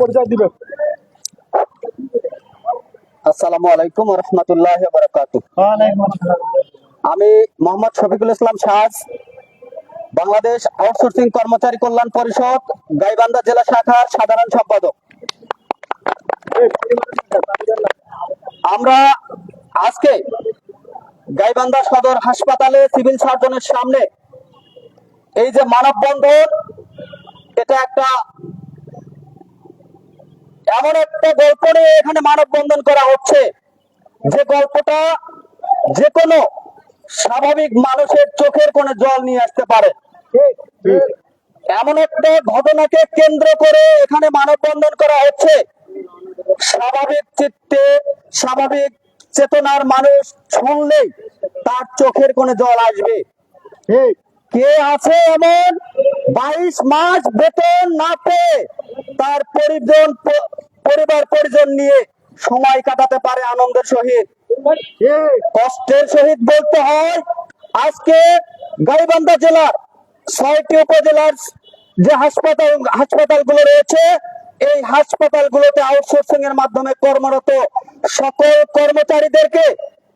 পরিচয় দিবে আসসালামু আলাইকুম রহমতুল্লাহ বারাকাতু। আমি মোহাম্মদ শফিকুল ইসলাম শাহ বাংলাদেশ আউটসোর্সিং কর্মচারী কল্যাণ পরিষদ গাইবান্ধা জেলা শাখার সাধারণ সম্পাদক। আমরা আজকে গাইবান্ধা সদর হাসপাতালে সিভিল সার্জনের সামনে এই যে মানববন্ধন, এটা একটা এমন একটা গল্প নিয়ে এখানে মানববন্ধন করা হচ্ছে। যে গল্পটা যে কোনো স্বাভাবিক মানুষের চোখের কোণে জল নিয়ে আসতে পারে। এমন একটা ঘটনাকে কেন্দ্র করে এখানে মানববন্ধন করা হচ্ছে। স্বাভাবিক চিত্তে, স্বাভাবিক চেতনার মানুষ শুনলেই তার চোখের কোণে জল আসবে। কে আছে এমন? বাইশ মাস বেতন না পেয়ে তার পরিজন পরিবার পরিজন নিয়ে সময় কাটাতে পারে আনন্দের সহিত। কষ্টের সহিত বলতে হয় আজকে গাইবান্ধা জেলার ছয়টি উপজেলার যে হাসপাতাল হাসপাতালগুলো রয়েছে এই হাসপাতালগুলোতে আউটসোর্সিং এর মাধ্যমে কর্মরত সকল কর্মচারীদেরকে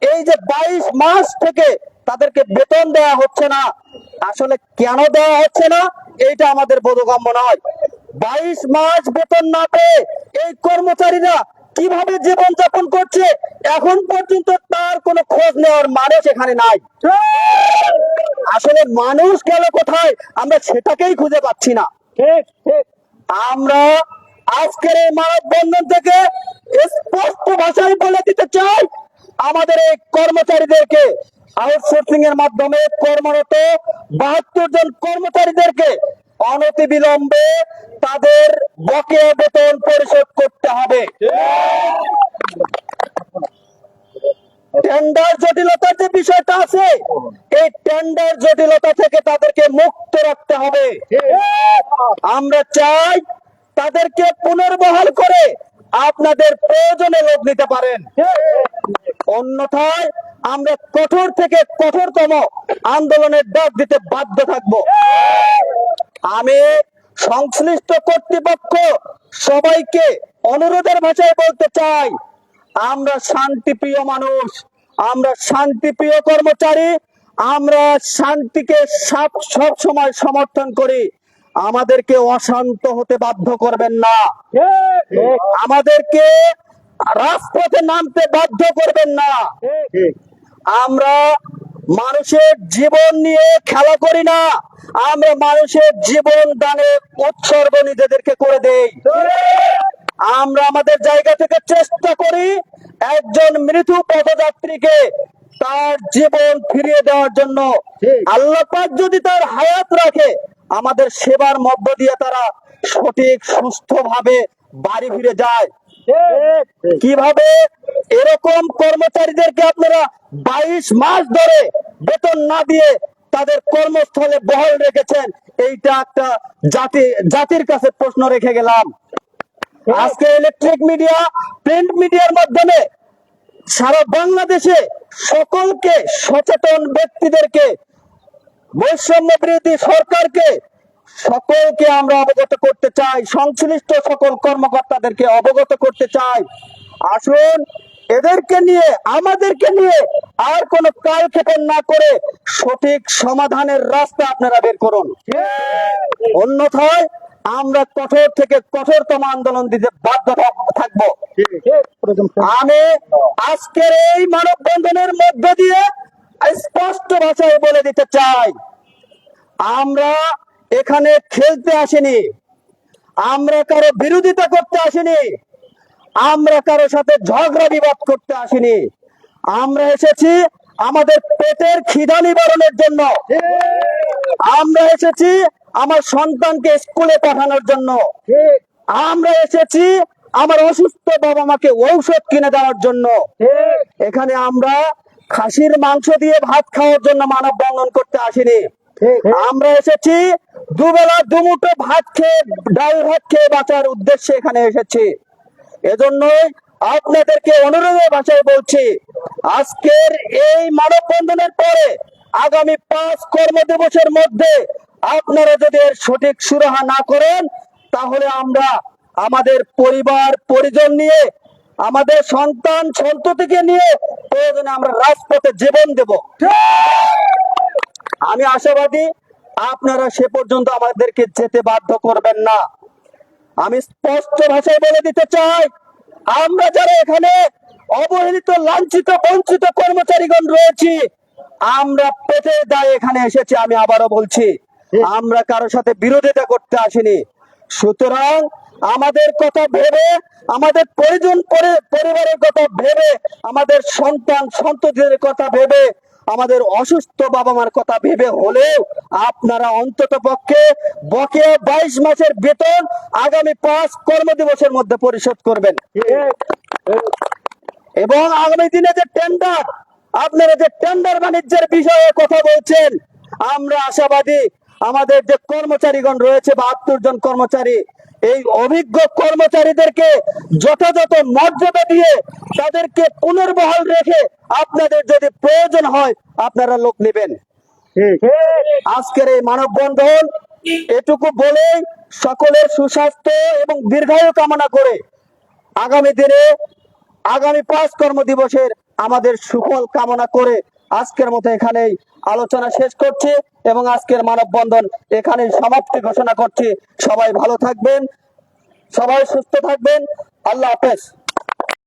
এই যে বাইশ মাস থেকে তাদেরকে বেতন দেওয়া হচ্ছে না আসলে কেন দেওয়া হচ্ছে না এইটা আমাদের বোধগম্য নয়। বাইশ মাস বেতন না পেয়ে এই কর্মচারীরা কীভাবে জীবন যাপন করছে এখন পর্যন্ত তার কোনো খোঁজ নেওয়ার মানুষ এখানে নাই। আসলে মানুষ গেল কোথায় আমরা সেটাকেই খুঁজে পাচ্ছি না। আমরা আজকের এই মানববন্ধন থেকে স্পষ্ট ভাষায় বলে দিতে চাই আমাদের এই কর্মচারীদেরকে আউটসোর্সিং এর মাধ্যমে কর্মরত বাহাত্তর জন কর্মচারীদেরকে অনতি বিলম্বে তাদের বকেয়া বেতন পরিশোধ করতে হবে। টেন্ডার জটিলতার যে বিষয়টা আছে, এই টেন্ডার জটিলতা থেকে তাদেরকে মুক্ত রাখতে হবে। আমরা চাই তাদেরকে পুনর্বহাল করে আপনাদের প্রয়োজনে লোক নিতে পারেন। অন্যথায় আমরা কঠোর থেকে কঠোরতম আন্দোলনের ডাক দিতে বাধ্য থাকব। আমি সংশ্লিষ্ট কর্তৃপক্ষ সবাইকে অনুরোধের ভাষায় বলতে চাই, আমরা শান্তিপ্রিয় মানুষ, আমরা শান্তিপ্রিয় কর্মচারী, আমরা শান্তিকে সব সময় সমর্থন করি। আমাদেরকে অশান্ত হতে বাধ্য করবেন না। আমাদেরকে রাজপথে নামতে বাধ্য করবেন না। আমরা মানুষের জীবন নিয়ে খেলা করি না। আমরা মানুষের জীবন দানে উৎসর্গ নিজেদেরকে করে দেই। আমরা আমাদের জায়গা থেকে চেষ্টা করি একজন মৃত্যু পথযাত্রীকে তার জীবন ফিরিয়ে দেওয়ার জন্য। আল্লাহ পাক যদি তার হায়াত রাখে আমাদের সেবার মধ্য দিয়ে তারা সঠিক সুস্থ ভাবে বাড়ি ফিরে যায়। কীভাবে? এরকম কর্মচারীদেরকে আপনারা বাইশ মাস ধরে বেতন না দিয়ে তাদের কর্মস্থলে বহাল রেখেছেন, এইটা একটা জাতি, জাতির কাছে প্রশ্ন রেখে গেলাম। আজকে ইলেকট্রিক মিডিয়া প্রিন্ট মিডিয়ার মাধ্যমে সারা বাংলাদেশে সকলকে সচেতন ব্যক্তিদেরকে বৈষম্য বিরোধী সরকারকে সকলকে আমরা অবগত করতে চাই, সংশ্লিষ্ট সকল কর্মকর্তাদেরকে অবগত করতে চাই। আসুন, এদেরকে নিয়ে, আমাদেরকে নিয়ে আর কোনো কালক্ষেপণ না করে সঠিক সমাধানের রাস্তা আপনারা বের করুন। অন্যথায় আমরা কঠোর থেকে কঠোরতম আন্দোলন দিতে বাধ্য থাক- থাকব। আমি আজকের এই মানববন্ধনের মধ্য দিয়ে স্পষ্ট ভাষায় বলে দিতে চাই আমরা এখানে খেলতে আসিনি। আমরা কারও বিরোধিতা করতে আসিনি। আমরা কারও সাথে ঝগড়া বিবাদ করতে আসিনি। আমরা এসেছি আমাদের পেটের খিদা নিবারণের জন্য। আমরা এসেছি আমার সন্তানকে স্কুলে পাঠানোর জন্য। আমরা এসেছি আমার অসুস্থ বাবা মাকে ঔষধ কিনে দেওয়ার জন্য। এখানে আমরা খাসির মাংস দিয়ে ভাত খাওয়ার জন্য মানব বন্ধন করতে আসিনি। আমরা এসেছি, দুবেলা দুমুঠো ভাত খেয়ে, ডাল ভাত খেয়ে বাঁচার উদ্দেশ্যে এখানে এসেছি। এজন্যই আপনাদেরকে অনুরোধের ভাষায় বলছি, আজকের এই মানববন্ধনের পরে আগামী পাঁচ কর্মদিবসের মধ্যে আপনারা যদি এর সঠিক সুরাহা না করেন, তাহলে আমরা আমাদের পরিবার, পরিজন নিয়ে, আমাদের সন্তান সন্ততিকে নিয়ে প্রয়োজনে আমরা রাজপথে জীবন দেব। আমি আশাবাদী আপনারা সে পর্যন্ত আমাদেরকে যেতে বাধ্য করবেন না। আমি স্পষ্ট ভাষায় বলে দিতে চাই, আমরা যারা এখানে অবহেলিত, লাঞ্ছিত, বঞ্চিত কর্মচারীগণ রয়েছি, আমরা পেটের দায় এখানে এসেছি, আমি আবারও বলছি, আমরা কারোর সাথে বিরোধিতা করতে আসিনি। সুতরাং আমাদের কথা ভেবে, আমাদের পরিজন পরি- পরিবারের কথা ভেবে, আমাদের সন্তান সন্ততিদের কথা ভেবে আমাদের অসুস্থ বাবা মার কথা ভেবে হলেও আপনারা অন্তত পক্ষে বকেয়া বাইশ মাসের বেতন আগামী পাঁচ কর্মদিবসের মধ্যে পরিশোধ করবেন। এবং আগামী দিনে যে টেন্ডার আপনারা যে টেন্ডার বাণিজ্যের বিষয়ে কথা বলছেন, আমরা আশাবাদী আমাদের যে কর্মচারীগণ রয়েছে, বাহাত্তর জন কর্মচারী এই অভিজ্ঞ কর্মচারীদেরকে যথাযথ মর্যাদা দিয়ে তাদেরকে পুনর্বহাল রেখে আপনাদের যদি প্রয়োজন হয় আপনারা লোক নেবেন। আজকের এই মানববন্ধন এটুকু বলে সকলের সুস্বাস্থ্য এবং দীর্ঘায়ু কামনা করে আগামী দিনে আগামী পাঁচ কর্মদিবসের আমাদের সুফল কামনা করে আজকের মতো এখানেই আলোচনা শেষ করছি এবং আজকের মানববন্ধন এখানেই সমাপ্তি ঘোষণা করছি। সবাই ভালো থাকবেন, সবাই সুস্থ থাকবেন। আল্লাহ হাফেজ।